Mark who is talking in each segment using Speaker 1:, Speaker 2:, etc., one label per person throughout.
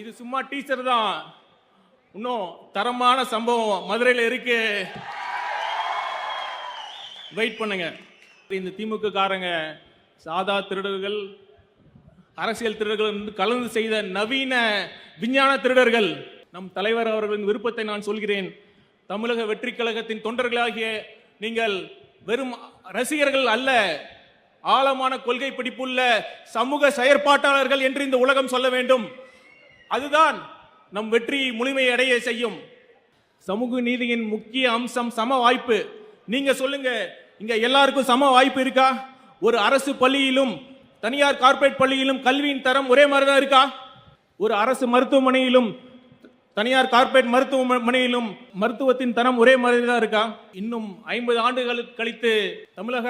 Speaker 1: இது சும்மா டீச்சர் தான். இன்னும் தரமான சம்பவம் மதுரையில் இருக்கு. வெயிட் பண்ணுங்க. இந்த திமுக காரங்க சாதா திருடர்கள் அரசியல் திருடர்கள் வந்து கலந்து செய்த நவீன விஞ்ஞான திருடர்கள். நம் தலைவர் அவர்களின் விருப்பத்தை நான் சொல்கிறேன். தமிழக வெற்றி கழகத்தின் தொண்டர்களாகிய நீங்கள் வெறும் ரசிகர்கள் அல்ல ஆழமான கொள்கை பிடிப்புள்ள சமூக செயற்பாட்டாளர்கள் என்று இந்த உலகம் சொல்ல வேண்டும். அதுதான் நம் வெற்றியை முழுமையடைய செய்யும். சமூக நீதியின் முக்கிய அம்சம் சம வாய்ப்பு. நீங்க சொல்லுங்க இங்க எல்லாருக்கும் சம வாய்ப்பு இருக்கா? ஒரு அரசு பள்ளியிலும் தனியார் கார்ப்பரேட் பள்ளியிலும் கல்வியின் தரம் ஒரே மாதிரி தான் இருக்கா? ஒரு அரசு மருத்துவமனையிலும் தனியார் கார்ப்பரேட் மருத்துவமனையிலும் மருத்துவத்தின் தரம் ஒரே மாதிரி தான் இருக்கா? இன்னும் ஐம்பது ஆண்டுகள் கழித்து தமிழக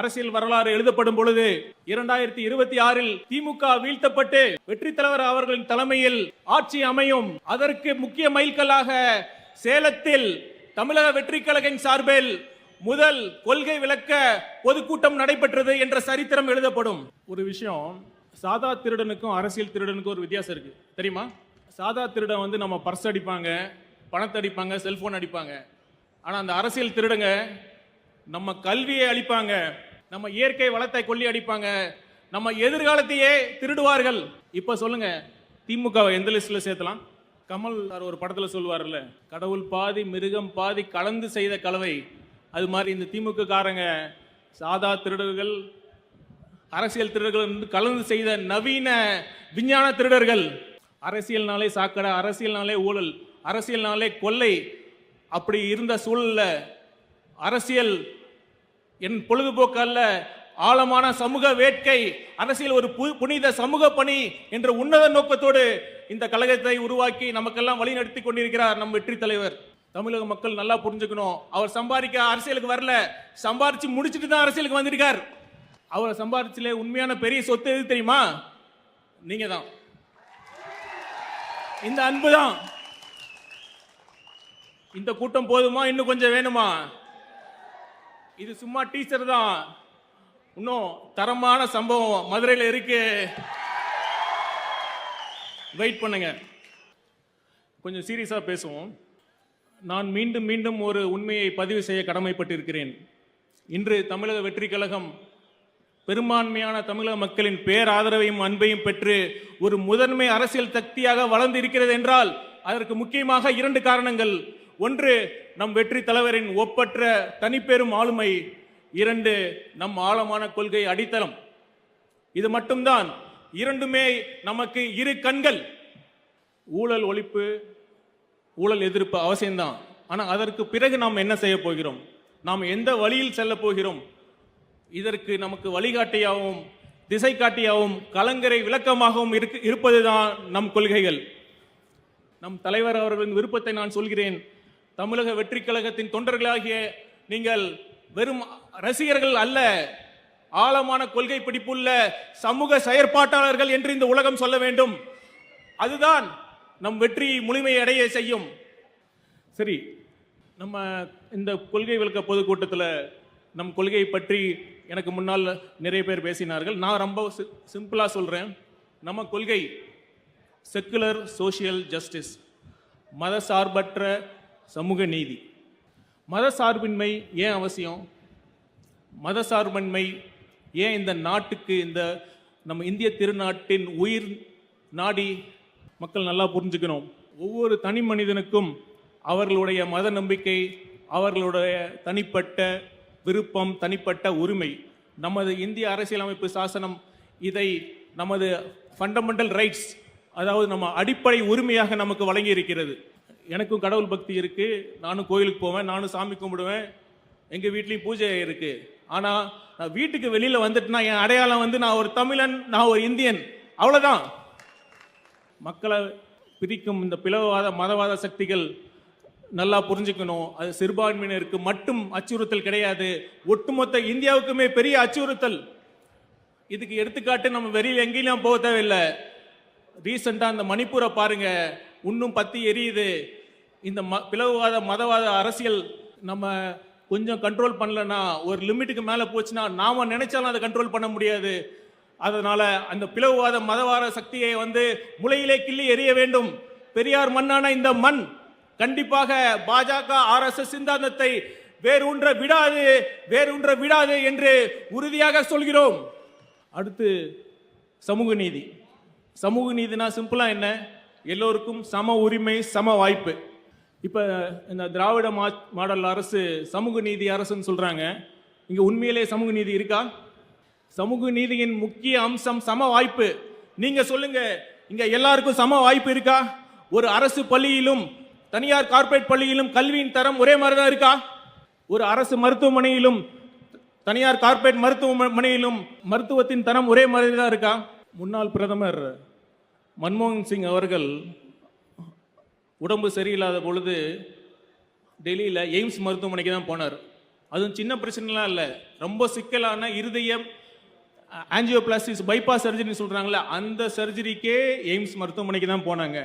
Speaker 1: அரசியல் வரலாறு எழுதப்படும் பொழுது இரண்டாயிரத்தி இருபத்தி ஆறில் திமுக வீழ்த்தப்பட்டு வெற்றி தலைவர் அவர்களின் தலைமையில் ஆட்சி அமையும். அதற்கு முக்கிய மைல்கல்லாக சேலத்தில் தமிழக வெற்றி கழகின் சார்பில் முதல் கொள்கை விளக்க பொதுக்கூட்டம் நடைபெற்றது என்ற சரித்திரம் எழுதப்படும். ஒரு விஷயம் சாதா திருடனுக்கும் அரசியல் திருடனுக்கும் ஒரு வித்தியாசம் இருக்கு. தெரியுமா? சாதா திருடன் வந்து நம்ம பர்ஸ் அடிப்பாங்க பணத்தை அடிப்பாங்க செல்போன் அடிப்பாங்க. ஆனால் அந்த அரசியல் திருடங்க நம்ம கல்வியை அழிப்பாங்க நம்ம இயற்கை வளத்தை கொல்லி அடிப்பாங்க நம்ம எதிர்காலத்தையே திருடுவார்கள். இப்போ சொல்லுங்க திமுகவை எந்த லிஸ்ட்டில் சேர்த்தலாம்? கமல் சார் ஒரு படத்தில் சொல்லுவார்ல கடவுள் பாதி மிருகம் பாதி கலந்து செய்த கலவை. அது மாதிரி இந்த திமுக காரங்க சாதா திருடர்கள் அரசியல் திருடர்கள் கலந்து செய்த நவீன விஞ்ஞான திருடர்கள். அரசியல்னாலே சாக்கடை அரசியல்னாலே ஊழல் அரசியல்னாலே கொள்ளை. அப்படி இருந்த சூழலில் அரசியல் என் பொழுதுபோக்கு அல்ல ஆழமான சமூக வேட்கை அரசியல் ஒரு பு- புனித சமூக பணி என்ற உன்னத நோக்கத்தோடு இந்த கழகத்தை உருவாக்கி நமக்கெல்லாம் வழிநடத்தி கொண்டிருக்கிறார் நம் வெற்றி தலைவர். தமிழக மக்கள் நல்லா புரிஞ்சுக்கணும். அவர் சம்பாதிக்க அரசியலுக்கு வரல. சம்பாரிச்சு முடிச்சிட்டு தான் அரசியலுக்கு வந்திருக்கார். அவரை சம்பாரிச்சிலே உண்மையான பெரிய சொத்து எது தெரியுமா? நீங்க தான் இந்த அன்பு தான் இந்த கூட்டம் போதுமா? இன்னும் கொஞ்சம் வேணுமா? இது சும்மா டீச்சர் தான். இன்னும் தரமான சம்பவம் மதுரையில் இருக்கு. வெயிட் பண்ணுங்க. கொஞ்சம் சீரியஸாக பேசுவோம். நான் மீண்டும் மீண்டும் ஒரு உண்மையை பதிவு செய்ய கடமைப்பட்டிருக்கிறேன். இன்று தமிழக வெற்றி கழகம் பெரும்பான்மையான தமிழக மக்களின் பேராதரவையும் அன்பையும் பெற்று ஒரு முதன்மை அரசியல் சக்தியாக வளர்ந்து இருக்கிறது என்றால் அதற்கு முக்கியமாக இரண்டு காரணங்கள். ஒன்று நம் வெற்றி தலைவரின் ஒப்பற்ற தனிப்பெரும் ஆளுமை. இரண்டு நம் ஆழமான கொள்கை அடித்தளம். இது மட்டும்தான். இரண்டுமே நமக்கு இரு கண்கள். ஊழல் ஒழிப்பு ஊழல் எதிர்ப்பு அவசியம்தான். ஆனால் அதற்கு பிறகு நாம் என்ன செய்ய போகிறோம்? நாம் எந்த வழியில் செல்ல போகிறோம்? இதற்கு நமக்கு வழிகாட்டியாகவும் திசை காட்டியாகவும் கலங்கரை விளக்கமாகவும் இருக்கு இருப்பதுதான் நம் கொள்கைகள். நம் தலைவர் அவர்களின் விருப்பத்தை நான் சொல்கிறேன். தமிழக வெற்றி கழகத்தின் தொண்டர்களாகிய நீங்கள் வெறும் ரசிகர்கள் அல்ல ஆழமான கொள்கை பிடிப்புள்ள சமூக செயற்பாட்டாளர்கள் என்று இந்த உலகம் சொல்ல வேண்டும். அதுதான் நம் வெற்றி முழுமை அடைய செய்யும். சரி நம்ம இந்த கொள்கை விளக்க பொதுக்கூட்டத்தில் நம் கொள்கையை பற்றி எனக்கு முன்னால் நிறைய பேர் பேசினார்கள். நான் ரொம்ப சிம்பிளாக சொல்கிறேன் நம்ம கொள்கை செக்குலர் சோஷியல் ஜஸ்டிஸ் மத சார்பற்ற சமூக நீதி. மத சார்பின்மை ஏன் அவசியம்? மத சார்பின்மை ஏன் இந்த நாட்டுக்கு இந்த நம்ம இந்திய திருநாட்டின் உயிர் நாடி மக்கள் நல்லா புரிஞ்சுக்கணும்? ஒவ்வொரு தனி மனிதனுக்கும் அவர்களுடைய மத நம்பிக்கை அவர்களுடைய தனிப்பட்ட விருப்பம் தனிப்பட்ட உரிமை. நமது இந்திய அரசியலமைப்பு சாசனம் இதை நமது ஃபண்டமெண்டல் ரைட்ஸ் அதாவது நம்ம அடிப்படை உரிமையாக நமக்கு வழங்கி இருக்கிறது எனக்கும் கடவுள் பக்தி இருக்கு. நானும் கோயிலுக்கு போவேன் நானும் சாமி கும்பிடுவேன். எங்கள் வீட்லேயும் பூஜை இருக்கு. ஆனால் நான் வீட்டுக்கு வெளியில் வந்துட்டுனா என் அடையாளம் வந்து நான் ஒரு தமிழன் நான் ஒரு இந்தியன். அவ்வளோதான் மக்களை பிரிக்கும் இந்த பிளவுவாத மதவாத சக்திகள் நல்லா புரிஞ்சுக்கணும். அது சிறுபான்மையினருக்கு மட்டும் அச்சுறுத்தல் கிடையாது. ஒட்டுமொத்த இந்தியாவுக்குமே பெரிய அச்சுறுத்தல். இதுக்கு எடுத்துக்காட்டு நம்ம வெளியில் எங்கேயும் போக தேவையில்லை. ரீசெண்டாக அந்த மணிப்பூரை பாருங்க. இன்னும் பத்தி எரியுது. இந்த ம பிளவுவாத மதவாத அரசியல் நம்ம கொஞ்சம் கண்ட்ரோல் பண்ணலன்னா ஒரு லிமிட்டுக்கு மேலே போச்சுன்னா நாம் நினைச்சாலும் அதை கண்ட்ரோல் பண்ண முடியாது. அதனால அந்த பிளவுவாத மதவாத சக்தியை வந்து முளையிலே கிள்ளி எரிய வேண்டும். பெரியார் மண்ணான இந்த மண். கண்டிப்பாக பாஜக ஆர்எஸ்எஸ் சிந்தாந்தத்தை வேரூன்ற விடாது வேரூன்ற விடாது என்று உறுதியாக சொல்கிறோம். அடுத்து சமூக நீதி. சமூக நீதினா சிம்பிளா என்ன? எல்லோருக்கும் சம உரிமை சம வாய்ப்பு. இப்ப இந்த திராவிட மா மாடல் அரசு சமூக நீதி அரசுன்னு சொல்றாங்க. இங்க உண்மையிலே சமூக நீதி இருக்கா? சமூக நீதியின் முக்கிய அம்சம் சம வாய்ப்பு. நீங்க சொல்லுங்க இங்க எல்லாருக்கும் சம வாய்ப்பு இருக்கா? ஒரு அரசு பள்ளியிலும் தனியார் கார்ப்பரேட் பள்ளியிலும் கல்வியின் தரம் ஒரே மாதிரி தான் இருக்கா? ஒரு அரசு மருத்துவமனையிலும் தனியார் கார்ப்பரேட் மருத்துவமனையிலும் மருத்துவத்தின் தரம் ஒரே மாதிரி தான் இருக்கா? முன்னாள் பிரதமர் மன்மோகன் சிங் அவர்கள் உடம்பு சரியில்லாத பொழுது டெல்லியில் எய்ம்ஸ் மருத்துவமனைக்கு தான் போனார். அதுவும் சின்ன பிரச்சனைலாம் இல்லை. ரொம்ப சிக்கலான இருதயம் ஆஞ்சியோபிளாஸ்டிஸ் பைபாஸ் சர்ஜரின்னு சொல்கிறாங்களே அந்த சர்ஜரிக்கே எய்ம்ஸ் மருத்துவமனைக்கு தான் போனாங்க.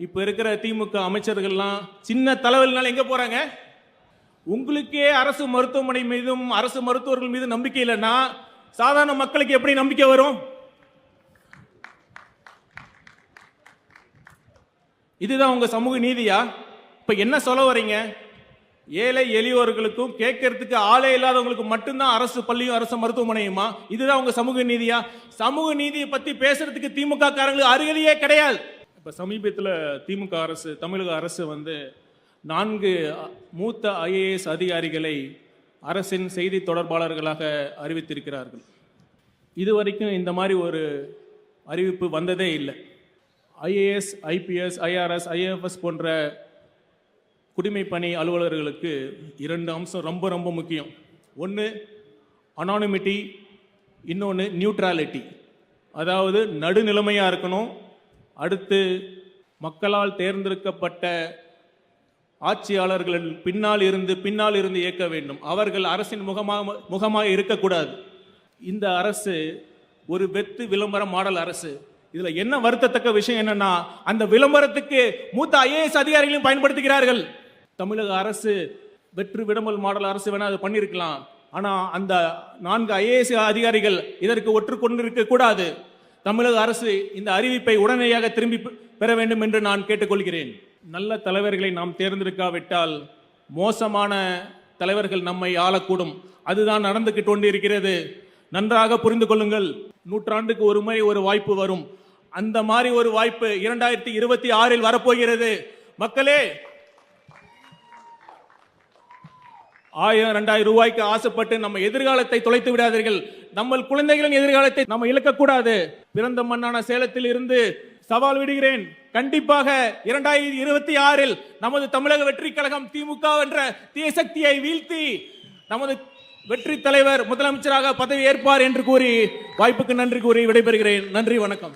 Speaker 1: இப்போ இருக்கிற திமுக அமைச்சர்கள்லாம் சின்ன தலைவலினால எங்கே போகிறாங்க உங்களுக்கே அரசு மருத்துவமனை மீதும் அரசு மருத்துவர்கள் மீது நம்பிக்கை இல்லைன்னா சாதாரண மக்களுக்கு எப்படி நம்பிக்கை வரும்? இதுதான் உங்க சமூக நீதியா? இப்ப என்ன சொல்ல வரீங்க? ஏழை எளியோர்களுக்கும் கேட்கறதுக்கு ஆளே இல்லாதவங்களுக்கு மட்டும்தான் அரசு பள்ளியும் அரசு மருத்துவமனையுமா? இதுதான் உங்க சமூக நீதியா? சமூக நீதியை பத்தி பேசுறதுக்கு திமுக காரங்களுக்கு அருகதையே கிடையாது. இப்போ சமீபத்தில் திமுக அரசு தமிழக அரசு வந்து நான்கு மூத்த ஐஏஎஸ் அதிகாரிகளை அரசின் செய்தி தொடர்பாளர்களாக அறிவித்திருக்கிறார்கள். இதுவரைக்கும் இந்த மாதிரி ஒரு அறிவிப்பு வந்ததே இல்லை. ஐஏஎஸ் ஐபிஎஸ் ஐஆர்எஸ் ஐஎஃப்எஸ் போன்ற குடிமை பணி அலுவலர்களுக்கு இரண்டு அம்சம் ரொம்ப ரொம்ப முக்கியம். ஒன்று அனானிமிட்டி இன்னொன்று நியூட்ராலிட்டி அதாவது நடுநிலைமையாக இருக்கணும் அடுத்து மக்களால் தேர்ந்தெடுக்கப்பட்ட ஆட்சியாளர்கள் பின்னால் இருந்து பின்னால் இருந்து இயக்க வேண்டும். அவர்கள் அரசின் முகமாக முகமாக இருக்கக்கூடாது. இந்த அரசு ஒரு வெத்து விளம்பர மாடல் அரசு. இதுல என்ன வருத்தத்தக்க விஷயம் என்னன்னா அந்த விளம்பரத்துக்கு மூத்த ஐஏஎஸ் அதிகாரிகளையும் பயன்படுத்துகிறார்கள். தமிழக அரசு வெற்று விடமல் மாடல் அரசு வேணா அது பண்ணியிருக்கலாம். ஆனா அந்த நான்கு ஐஏஎஸ் அதிகாரிகள் இதற்கு ஒற்று கொண்டிருக்க கூடாது தமிழக அரசு இந்த அறிவிப்பை உடனடியாக திரும்பி பெற வேண்டும் என்று நான் கேட்டுக்கொள்கிறேன். நல்ல தலைவர்களை நாம் தேர்ந்தெடுக்காவிட்டால் மோசமான தலைவர்கள் நம்மை ஆளக்கூடும். அதுதான் நடந்துகிட்டு கொண்டிருக்கிறது. நன்றாக புரிந்து கொள்ளுங்கள். நூற்றாண்டுக்கு ஒரு முறை ஒரு வாய்ப்பு வரும். அந்த மாதிரி ஒரு வாய்ப்பு இரண்டாயிரத்தி இருபத்தி ஆறில் வரப்போகிறது. மக்களே ஆயிரம் ரெண்டாயிரம் ரூபாய்க்கு ஆசைப்பட்டு நம்ம எதிர்காலத்தை தொலைத்து விடாதீர்கள். நம்ம குழந்தைகளின் எதிர்காலத்தை நம்ம இழக்கக்கூடாது. பிறந்த மண்ணான சேலத்தில் இருந்து சவால் விடுகிறேன். கண்டிப்பாக இரண்டாயிரத்தி இருபத்தி ஆறில் நமது தமிழக வெற்றி கழகம் திமுக என்ற தீய சக்தியை வீழ்த்தி நமது வெற்றி தலைவர் முதலமைச்சராக பதவி ஏற்பார் என்று கூறி வாய்ப்புக்கு நன்றி கூறி விடைபெறுகிறேன். நன்றி வணக்கம்.